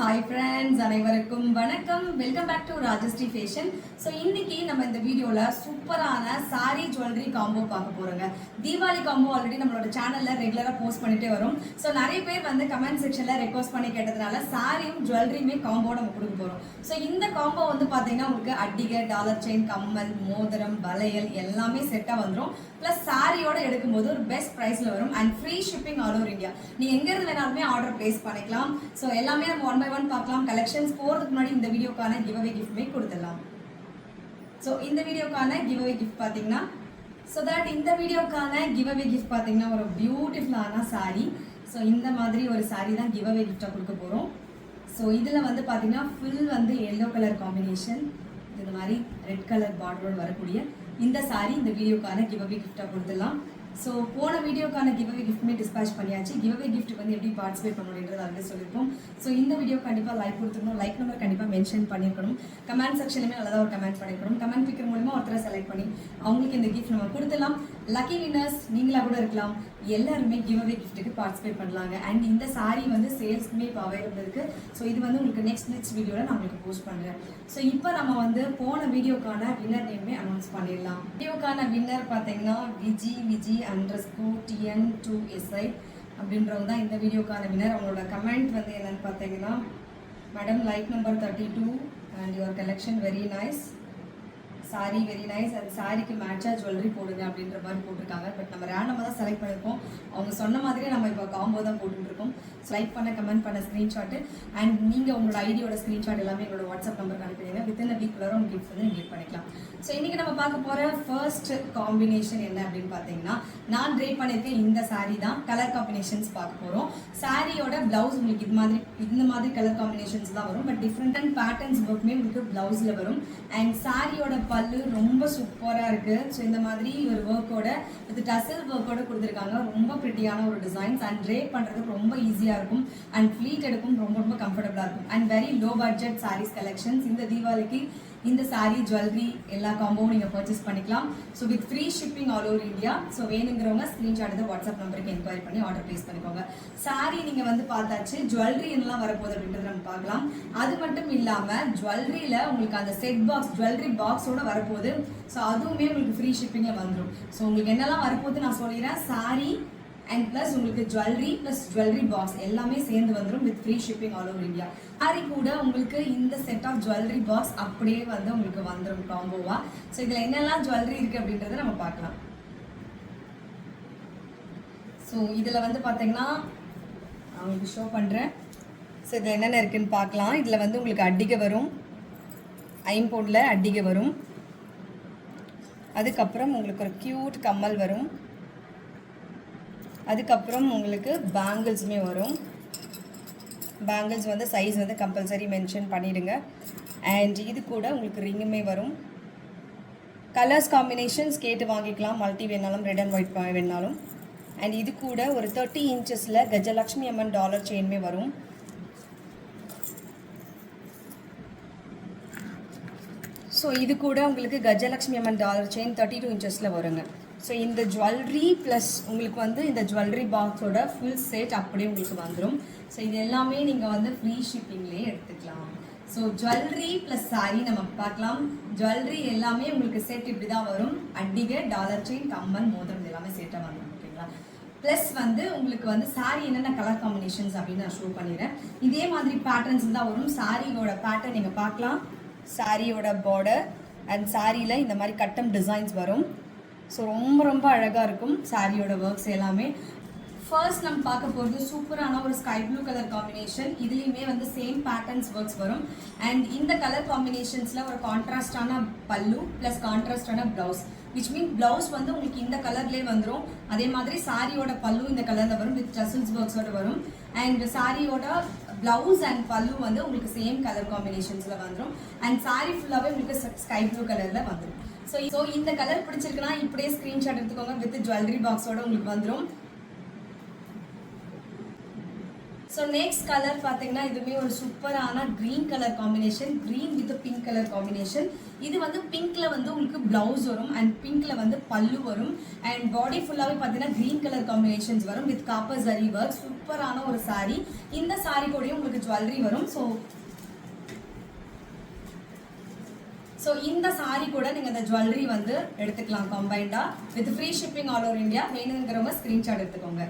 Hi friends அனைவருக்கும் வணக்கம். Welcome back to Rajashree fashion so இன்னைக்கு நம்ம இந்த வீடியோவில் சூப்பரான சாரி ஜுவல்லரி காம்போ பார்க்க போகிறோங்க தீபாவளி காம்போ ஆல்ரெடி நம்மளோட சேனலில் ரெகுலராக போஸ்ட் பண்ணிட்டே வரும். ஸோ நிறைய பேர் வந்து கமெண்ட் செக்ஷனில் ரெக்வஸ்ட் பண்ணி கேட்டதுனால சாரியும் ஜுவல்லரியுமே காம்போ நம்ம கொடுக்க போகிறோம் ஸோ இந்த காம்போ வந்து பார்த்தீங்கன்னா உங்களுக்கு அட்டிகை டாலர் செயின் கம்மல் மோதிரம் வளையல் எல்லாமே செட்டாக வந்துடும் ப்ளஸ் சாரியோட எடுக்கும்போது ஒரு பெஸ்ட் ப்ரைஸில் வரும். And free shipping all over India நீ எங்கேருந்து வேணாலுமே ஆர்டர் ப்ளேஸ் பண்ணிக்கலாம். ஸோ எல்லாமே நம்ம ஒன் பை ஒன் பார்க்கலாம். கலெக்ஷன்ஸ் போகிறதுக்கு முன்னாடி இந்த வீடியோக்கான கிவ்அவே கிஃப்ட்மே கொடுத்துடலாம். ஸோ இந்த வீடியோக்கான கிவ்அவே கிஃப்ட் பார்த்தீங்கன்னா ஸோ தட் இந்த வீடியோக்கான கிவ்அவே கிஃப்ட் பார்த்தீங்கன்னா ஒரு பியூட்டிஃபுல்லான சாரீ ஸோ இந்த மாதிரி ஒரு சாரீ தான் கிவ்அவே கிஃப்டாக கொடுக்க போகிறோம் ஸோ இதில் வந்து பார்த்தீங்கன்னா ஃபுல் வந்து எல்லோ கலர் காம்பினேஷன் இந்த மாதிரி ரெட் கலர் பார்டரோடு வரக்கூடிய இந்த சாரீ இந்த வீடியோக்கான கிவ்அவே கிஃப்டாக கொடுத்துடலாம். ஸோ போன வீடியோக்கான கிவ்அவே கிஃப்ட்மே டிஸ்பேச் பண்ணியாச்சு. கிவ் கிஃப்ட் வந்து எப்படி பார்ட்டிசிபேட் பண்ணணுன்றது வந்து சொல்லியிருப்போம். ஸோ இந்த வீடியோ கண்டிப்பாக லைக் கொடுத்துருக்கணும் லைக் நம்பர் கண்டிப்பாக மென்ஷன் பண்ணியிருக்கணும். கமெண்ட் செக்ஷன்லேயுமே நல்லதாக ஒரு கமெண்ட் பண்ணியிருக்கணும். கமெண்ட் பிக்கர் மூலமா ஒருத்தரை செலக்ட் பண்ணி அவங்களுக்கு இந்த கிஃப்ட் நம்ம கொடுத்துடலாம். லக்கி வின்னர்ஸ் நீங்களாக கூட இருக்கலாம். எல்லாருமே கிவ் அவே கிஃப்ட்டுக்கு பார்ட்டிசிபேட் பண்ணலாங்க. அண்ட் இந்த சாரீ வந்து சேல்ஸ்க்குமே இப்போ அவைலபிள் இருக்கு. ஸோ இது வந்து உங்களுக்கு நெக்ஸ்ட் நெக்ஸ்ட் வீடியோவில் நான் உங்களுக்கு போஸ்ட் பண்ணுறேன் ஸோ இப்போ நம்ம வந்து போன வீடியோக்கான வின்னர் நேமே அனௌன்ஸ் பண்ணிடலாம். வீடியோக்கான வின்னர் பார்த்தீங்கன்னா Viji Viji underscore TN two SI அப்படின்றவங்க தான் இந்த வீடியோக்கான வின்னர் அவங்களோட கமெண்ட் வந்து என்னன்னு பார்த்தீங்கன்னா madam like number thirty two and your collection very nice sari very nice அந்த சாரிக்கு மேட்சாக ஜுவல்லரி போடுங்க அப்படின்ற மாதிரி போட்டிருக்காங்க. பட் நம்ம ரேண்டமாக தான் செலக்ட் பண்ணியிருக்கோம் அவங்க சொன்ன மாதிரியே நம்ம இப்போ காம்போ தான் போட்டுருக்கோம் லைக் பண்ண கமெண்ட் பண்ண ஸ்க்ரீன்ஷாட்டு அண்ட் நீங்கள் உங்களோட ஐடியோட ஸ்க்ரீன்ஷாட் எல்லாமே எங்களோட வாட்ஸ்அப் நம்பருக்கு அனுப்பிடுங்க. வித்தின் வீக் வீக்குள்ளரும் உங்கள் கிஃப்ட் வந்து நீங்கள் பண்ணிக்கலாம். ஸோ இன்றைக்கி நம்ம பார்க்க போகிற ஃபர்ஸ்ட் காம்பினேஷன் என்ன அப்படின்னு பார்த்தீங்கன்னா நான் ட்ரே பண்ணியிருக்கேன் இந்த சாரீ தான் கலர் காம்பினேஷன்ஸ் பார்க்க போகிறோம் சாரியோட ப்ளவுஸ் உங்களுக்கு இது மாதிரி இந்த மாதிரி கலர் காம்பினேஷன்ஸ் தான் வரும். பட் டிஃப்ரெண்ட் அண்ட் பேட்டர்ன்ஸ் ஒர்க்குமே உங்களுக்கு ப்ளவுஸில் வரும். அண்ட் சாரியோட பல்லு ரொம்ப சூப்பராக இருக்குது ஸோ இந்த மாதிரி ஒரு ஒர்க்கோட வித் டசல் ஒர்க்கோட கொடுத்துருக்காங்க. ரொம்ப ப்ரிட்டியான ஒரு டிசைன்ஸ் அண்ட் ட்ரேப் பண்ணுறதுக்கு ரொம்ப ஈஸியாக இருக்கும். அண்ட் ஃப்ளீட் எடுக்கும் ரொம்ப ரொம்ப கம்ஃபர்டபுளாக இருக்கும். And very low budget saris collections இந்த தீபாவளிக்கு இந்த சாரீ ஜுவல்லரி எல்லா காம்போவும் நீங்கள் பர்ச்சேஸ் பண்ணிக்கலாம். So with free shipping all over India so வேணுங்கிறவங்க ஸ்க்ரீன்ஷாட் எடுத்து வாட்ஸ்அப் நம்பருக்கு என்கொயரி பண்ணி ஆர்டர் ப்ளேஸ் பண்ணிக்கோங்க. சாரீ நீங்கள் வந்து பார்த்தாச்சு ஜுவல்லரி என்னலாம் வரப்போகுது அப்படின்றத நம்ம பார்க்கலாம். அது மட்டும் இல்லாமல் ஜுவல்லரியில் உங்களுக்கு அந்த செட் பாக்ஸ் ஜுவல்லரி பாக்ஸோட வரப்போகுது. ஸோ அதுவுமே உங்களுக்கு ஃப்ரீ ஷிப்பிங்கில் வந்துடும் ஸோ உங்களுக்கு என்னெல்லாம் வரப்போகுது நான் சொல்லிடுறேன். சாரீ அண்ட் ப்ளஸ் உங்களுக்கு ஜுவல்லரி ப்ளஸ் ஜுவல்லரி பாக்ஸ் எல்லாமே சேர்ந்து வந்துடும் with free shipping all over India sari கூட உங்களுக்கு இந்த செட் ஆஃப் ஜுவல்லரி பாக்ஸ் அப்படியே வந்து உங்களுக்கு வந்துடும் காம்போவா ஸோ இதில் என்னெல்லாம் ஜுவல்லரி இருக்குது அப்படின்றத நம்ம பார்க்கலாம். ஸோ இதில் வந்து பார்த்தீங்கன்னா நான் உங்களுக்கு ஷோ பண்ணுறேன் ஸோ இதில் என்னென்ன இருக்குன்னு பார்க்கலாம். இதில் வந்து உங்களுக்கு அட்டிகை வரும். ஐம்போர்டில் அட்டிகை வரும். அதுக்கப்புறம் உங்களுக்கு ஒரு க்யூட் கம்மல் வரும். அதுக்கப்புறம் உங்களுக்கு பேங்கிள்ஸுமே வரும். பேங்கிள்ஸ் வந்து சைஸ் வந்து கம்பல்சரி மென்ஷன் பண்ணிவிடுங்க அண்ட் இது கூட உங்களுக்கு ரிங்குமே வரும். கலர்ஸ் காம்பினேஷன்ஸ் கேட்டு வாங்கிக்கலாம். மல்டி வேணாலும் ரெட் அண்ட் ஒயிட் வேணாலும். அண்ட் இது கூட ஒரு தேர்ட்டி இன்ச்சஸில் கஜலக்ஷ்மி அம்மன் டாலர் செயின்மே வரும். ஸோ இது கூட உங்களுக்கு Gajalakshmi Amman dollar chain thirty two இன்ச்சஸில் வருங்க. ஸோ இந்த ஜுவல்லரி ப்ளஸ் உங்களுக்கு வந்து இந்த ஜுவல்லரி பாக்ஸோட ஃபுல் செட் அப்படியே உங்களுக்கு வந்துடும் ஸோ இது எல்லாமே நீங்கள் வந்து ஃப்ரீ ஷிப்பிங்லேயே எடுத்துக்கலாம். ஸோ ஜுவல்லரி ப்ளஸ் saree நம்ம பார்க்கலாம். ஜுவல்லரி எல்லாமே உங்களுக்கு செட் இப்படி தான் வரும். அடிகை டாலர் செயின் கம்மல் மோதிரம் இது எல்லாமே செட்டாக வந்துடும் ஓகேங்களா ப்ளஸ் வந்து உங்களுக்கு வந்து சாரீ என்னென்ன கலர் காம்பினேஷன்ஸ் அப்படின்னு நான் ஷோ பண்ணிடுறேன். இதே மாதிரி பேட்டர்ன்ஸ் தான் வரும். சாரியோட பேட்டர்ன் நீங்கள் பார்க்கலாம். சாரியோட பார்டர் அண்ட் சாரியில் இந்த மாதிரி கட்டம் டிசைன்ஸ் வரும். ஸோ ரொம்ப ரொம்ப அழகாக இருக்கும் சாரியோட ஒர்க்ஸ் எல்லாமே. ஃபர்ஸ்ட் நம்ம பார்க்க போகிறது சூப்பரான ஒரு ஸ்கை ப்ளூ கலர் காம்பினேஷன் இதுலேயுமே வந்து சேம் பேட்டர்ன்ஸ் ஒர்க்ஸ் வரும். அண்ட் இந்த கலர் காம்பினேஷன்ஸில் ஒரு கான்ட்ராஸ்டான பல்லு ப்ளஸ் கான்ட்ராஸ்டான ப்ளவுஸ் விச் மீன் ப்ளவுஸ் வந்து உங்களுக்கு இந்த கலர்லேயே வந்துடும் அதே மாதிரி சாரியோட பல்லு இந்த கலரில் வரும் வித் டசல்ஸ் ஒர்க்ஸோட வரும். அண்ட் சாரியோட ப்ளவுஸ் அண்ட் பல்லு வந்து உங்களுக்கு சேம் கலர் காம்பினேஷன்ஸில் வந்துடும் அண்ட் சாரி ஃபுல்லாகவே உங்களுக்கு ஸ்கை ப்ளூ கலரில் வந்துடும் ஸோ ஸோ இந்த கலர் பிடிச்சிருக்குன்னா இப்படியே ஸ்க்ரீன்ஷாட் எடுத்துக்கோங்க வித் ஜுவல்லரி பாக்ஸோட உங்களுக்கு வந்துடும் ஸோ நெக்ஸ்ட் கலர் பார்த்தீங்கன்னா இதுவுமே ஒரு சூப்பரான green colour combination green with pink colour combination இது வந்து பிங்க்ல வந்து உங்களுக்கு பிளவுஸ் வரும் அண்ட் பிங்க்ல வந்து பல்லு வரும். அண்ட் பாடி ஃபுல்லாகவே பார்த்தீங்கன்னா க்ரீன் கலர் காம்பினேஷன்ஸ் வரும் வித் காப்பர் ஜரி ஒர்க் சூப்பரான ஒரு சாரீ இந்த saree கூடயும் உங்களுக்கு ஜுவல்லரி வரும். ஸோ ஸோ இந்த சாரி கூட நீங்கள் இந்த ஜுவல்லரி வந்து எடுத்துக்கலாம் கம்பைண்டா with free shipping all over India வேணுங்கிறவங்க ஸ்க்ரீன்ஷாட் எடுத்துக்கோங்க.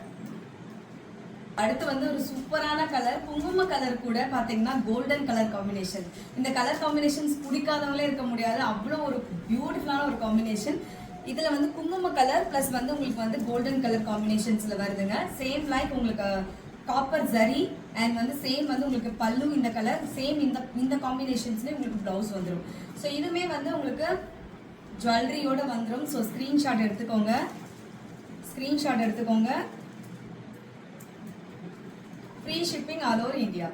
அடுத்து வந்து ஒரு சூப்பரான கலர் குங்கும கலர் கூட பார்த்தீங்கன்னா கோல்டன் கலர் காம்பினேஷன் இந்த கலர் காம்பினேஷன்ஸ் பிடிக்காதவங்களே இருக்க முடியாது. அவ்வளோ ஒரு பியூட்டிஃபுல்லான ஒரு காம்பினேஷன் இதில் வந்து குங்கும கலர் ப்ளஸ் வந்து உங்களுக்கு வந்து கோல்டன் கலர் காம்பினேஷன்ஸில் வருதுங்க. சேம் லைக் உங்களுக்கு uh, காப்பர் ஜரி அண்ட் வந்து சேம் வந்து உங்களுக்கு பல்லு இந்த கலர் சேம் இந்த இந்த காம்பினேஷன்ஸ்லேயே உங்களுக்கு ப்ளவுஸ் வந்துடும் ஸோ இதுவுமே வந்து உங்களுக்கு ஜுவல்லரியோட வந்துடும் ஸோ ஸ்க்ரீன்ஷாட் எடுத்துக்கோங்க. ஸ்க்ரீன்ஷாட் எடுத்துக்கோங்க. Free shipping all over India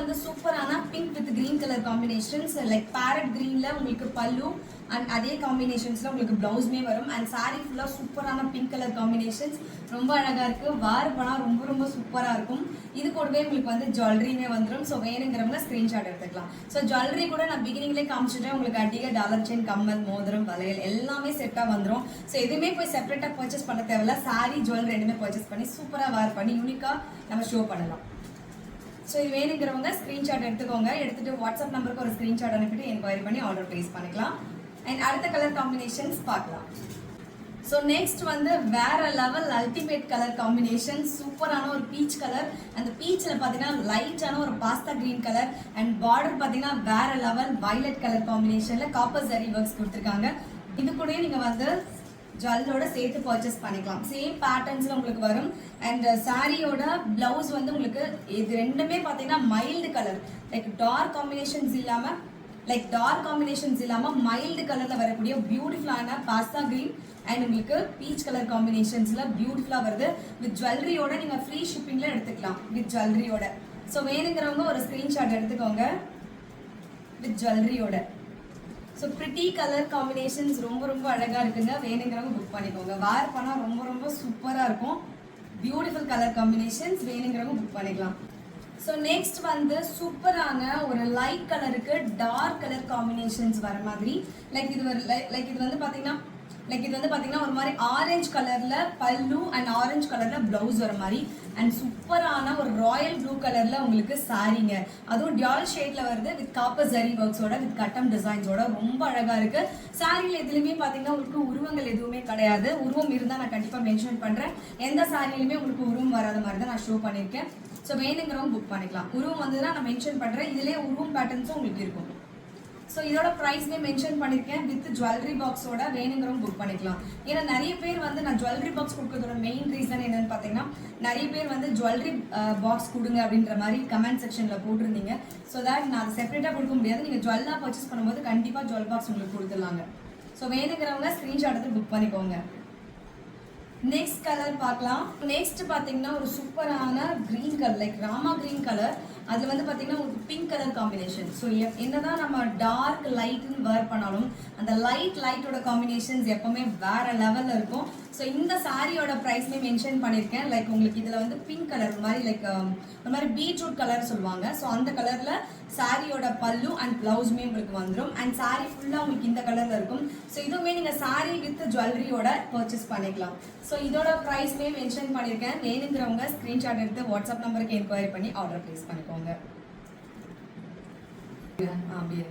அந்த சூப்பரான pink with green colour combinations like parrot கிரீன்ல உங்களுக்கு பல்லு அண்ட் அதே காம்பினேஷன்ஸ்ல உங்களுக்கு பிளவுஸ்மே வரும். அண்ட் saree ஃபுல்லா சூப்பரான பிங்க் கலர் காம்பினேஷன்ஸ் ரொம்ப அழகா இருக்கு. வார் பணம் ரொம்ப ரொம்ப சூப்பரா இருக்கும். இது கூடவே உங்களுக்கு வந்து ஜுவல்லரியுமே வந்துடும் ஸோ வேணுங்கிறவங்க ஸ்கிரீன்ஷாட் எடுத்துக்கலாம். ஸோ ஜுவல்லரி கூட நான் பிகினிங்லேயே காமிச்சிட்டேன். உங்களுக்கு அடிக்க டாலர் செயின் கம்மல் மோதிரம் வளையல் எல்லாமே செட்டாக வந்துடும் ஸோ எதுவுமே போய் செப்பரேட்டாக பர்ச்சேஸ் பண்ண தேவையில்ல. Saree ஜுவல்லரி ரெண்டுமே பர்ச்சேஸ் பண்ணி சூப்பராக வார் பண்ணி யூனிக்காக நம்ம ஷோ பண்ணலாம். ஸோ இது வேணுங்கிறவங்க ஸ்க்ரீன்ஷாட் எடுத்துக்கோங்க. எடுத்துட்டு வாட்ஸ்அப் நம்பருக்கு ஒரு ஸ்க்ரீன்ஷாட் அனுப்பிட்டு என்கொயரி பண்ணி ஆர்டர் ப்ளேஸ் பண்ணிக்கலாம். அண்ட் அடுத்த கலர் காம்பினேஷன்ஸ் பார்க்கலாம். ஸோ நெக்ஸ்ட் வந்து வேற லெவல் அல்டிமேட் கலர் காம்பினேஷன் சூப்பரான ஒரு பீச் கலர் அந்த பீச்சில் பார்த்தீங்கன்னா லைட்டான ஒரு pasta green colour and border பார்த்தீங்கன்னா வேற லெவல் வைலட் கலர் காம்பினேஷனில் காப்பர் ஜரி ஒர்க்ஸ் கொடுத்துருக்காங்க. இது கூட நீங்கள் வந்து ஜுவல்லோட சேர்த்து பர்ச்சேஸ் பண்ணிக்கலாம். சேம் பேட்டர்ன்ஸ்ல உங்களுக்கு வரும். அண்ட் சாரியோட பிளவுஸ் வந்து உங்களுக்கு இது ரெண்டுமே பார்த்தீங்கன்னா mild colour like dark combinations இல்லாம லைக் டார்க் காம்பினேஷன்ஸ் இல்லாம மைல்டு கலர்ல வரக்கூடிய பியூட்டிஃபுல்லான பாஸ்தா கிரீன் அண்ட் உங்களுக்கு பீச் கலர் காம்பினேஷன்ஸ்ல பியூட்டிஃபுல்லா வருது. வித் ஜுவல்லரியோட நீங்க ஃப்ரீ ஷிப்பிங்ல எடுத்துக்கலாம். வித் ஜுவல்லரியோட ஸோ வேணுங்கிறவங்க ஒரு ஸ்கிரீன்ஷாட் எடுத்துக்கோங்க. வித் ஜுவல்லரியோட ஸோ ப்ரிட்டி கலர் காம்பினேஷன்ஸ் ரொம்ப ரொம்ப அழகாக இருக்குங்க. வேணுங்கிறவங்க புக் பண்ணிக்கோங்க. வேர் பண்ணால் ரொம்ப ரொம்ப சூப்பராக இருக்கும். பியூட்டிஃபுல் கலர் காம்பினேஷன்ஸ் வேணுங்கிறவங்க புக் பண்ணிக்கலாம். ஸோ நெக்ஸ்ட் வந்து சூப்பரான ஒரு லைட் கலருக்கு டார்க் கலர் காம்பினேஷன்ஸ் வர மாதிரி. லைக் இது ஒரு லைக் இது வந்து பார்த்தீங்கன்னா லைக் இது வந்து பார்த்தீங்கன்னா ஒரு மாதிரி ஆரஞ்சு கலரில் பல்லு அண்ட் ஆரஞ்சு கலரில் ப்ளவுஸ் வர மாதிரி. அண்ட் சூப்பரான ஒரு ராயல் ப்ளூ கலரில் உங்களுக்கு சாரீங்க அதுவும் டியால் ஷேடில் வருது வித் காப்பர் ஜரி ஒர்க்ஸோட வித் கட்டம் டிசைன்ஸோட ரொம்ப அழகாக இருக்குது சாரியில் எதுலையுமே பார்த்தீங்கன்னா உங்களுக்கு உருவங்கள் எதுவுமே கிடையாது. உருவம் இருந்தால் நான் கண்டிப்பாக மென்ஷன் பண்ணுறேன் எந்த சாரியிலுமே உங்களுக்கு உருவம் வராத மாதிரி தான் நான் ஷோ பண்ணியிருக்கேன். ஸோ வேணுங்கிறவங்க புக் பண்ணிக்கலாம். உருவம் வந்ததுன்னா நான் மென்ஷன் பண்ணுறேன் இதிலே உருவம் பேட்டர்ன்ஸும் உங்களுக்கு இருக்கும். ஸோ இதோட ப்ரைஸ்மே மென்ஷன் பண்ணியிருக்கேன் வித் ஜுவல்லரி பாக்ஸோட வேணுங்கிறவங்க புக் பண்ணிக்கலாம். ஏன்னா நிறைய பேர் வந்து நான் ஜுவல்லரி பாக்ஸ் கொடுக்கறதோட மெயின் ரீசன் என்னன்னு பார்த்தீங்கன்னா நிறைய பேர் வந்து ஜுவல்லரி பாக்ஸ் கொடுங்க அப்படின்ற மாதிரி கமெண்ட் செக்ஷனில் போட்டிருந்தீங்க. ஸோ தட் நான் அதை செப்பரேட்டாக கொடுக்க முடியாது. நீங்கள் ஜுவல்லாக பர்ச்சேஸ் பண்ணும்போது கண்டிப்பாக ஜுவல் பாக்ஸ் உங்களுக்கு கொடுத்துடலாங்க. ஸோ வேணுங்கிறவங்க ஸ்க்ரீன்ஷாட் எடுத்து புக் பண்ணிக்கோங்க. நெக்ஸ்ட் கலர் பார்க்கலாம். நெக்ஸ்ட் பார்த்தீங்கன்னா ஒரு சூப்பரான green colour like Rama green colour அது வந்து பார்த்தீங்கன்னா ஒரு பிங்க் கலர் காம்பினேஷன் ஸோ என்னதான் நம்ம டார்க் லைட்னு வேர் பண்ணாலும் அந்த லைட் லைட்டோட காம்பினேஷன்ஸ் எப்பவுமே வேற லெவலில் இருக்கும். ஸோ இந்த சாரியோட ப்ரைஸ்மே மென்ஷன் பண்ணியிருக்கேன். லைக் உங்களுக்கு இதில் வந்து பிங்க் கலர் மாதிரி லைக் ஒரு மாதிரி பீட்ரூட் கலர் சொல்லுவாங்க. ஸோ அந்த கலரில் சாரியோட பல்லு அண்ட் ப்ளவுஸுமே உங்களுக்கு வந்துடும் அண்ட் சாரி ஃபுல்லாக உங்களுக்கு இந்த கலரில் இருக்கும். ஸோ இதுவுமே நீங்கள் சாரி வித் ஜுவல்லரியோட பர்ச்சேஸ் பண்ணிக்கலாம். ஸோ இதோட ப்ரைஸ்மே மென்ஷன் பண்ணியிருக்கேன் வேணுங்கிறவங்க ஸ்க்ரீன்ஷாட் எடுத்து வாட்ஸ்அப் நம்பருக்கு என்கொயரி பண்ணி ஆர்டர் ப்ளேஸ் பண்ணிக்கோங்க. ஆ, அப்படியே.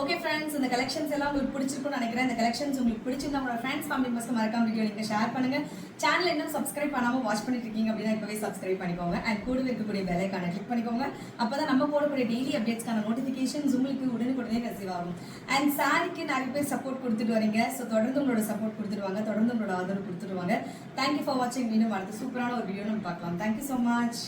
ஓகே ஃப்ரெண்ட்ஸ் இந்த கலெக்ஷன்ஸ் எல்லாம் உங்களுக்கு பிடிச்சிருக்கும்னு நினைக்கிறேன். இந்த கலெக்ஷன்ஸ் உங்களுக்கு பிடிச்சிருந்தா உங்களோட ஃப்ரெண்ட்ஸ் ஃபேமிலி மெம்பர்ஸ் மறக்காம வீடியோ நீங்கள் ஷேர் பண்ணுங்க. சேனல் இன்னும் சப்ஸ்கிரைப் பண்ணாமல் வாட்ச் பண்ணிட்டு இருக்கீங்க அப்படின்னா இப்போவே சப்ஸ்கிரைப் பண்ணிக்கோங்க. அண்ட் கூடவே இருக்கக்கூடிய பெல்லைக்கான கிளிக் பண்ணிக்கோங்க. அப்போ தான் நம்ம போடக்கூடிய டெய்லி அப்டேட்ஸ்க்கான நோட்டிஃபிகேஷன்ஸ் உங்களுக்கு உடனுக்குடனே ரிசீவ் ஆகும். அண்ட் சாரிக்கு நிறைய பேர் சப்போர்ட் கொடுத்துட்டு வரீங்க. ஸோ தொடர்ந்து உங்களோட சப்போர்ட் கொடுத்துருவாங்க தொடர்ந்து உங்களோட ஆதரவு கொடுத்துருவாங்க தேங்க்யூ ஃபார் வாட்சிங் மீண்டும் அடுத்த சூப்பரான ஒரு வீடியோ நம்ம பார்க்கலாம். Thank you so much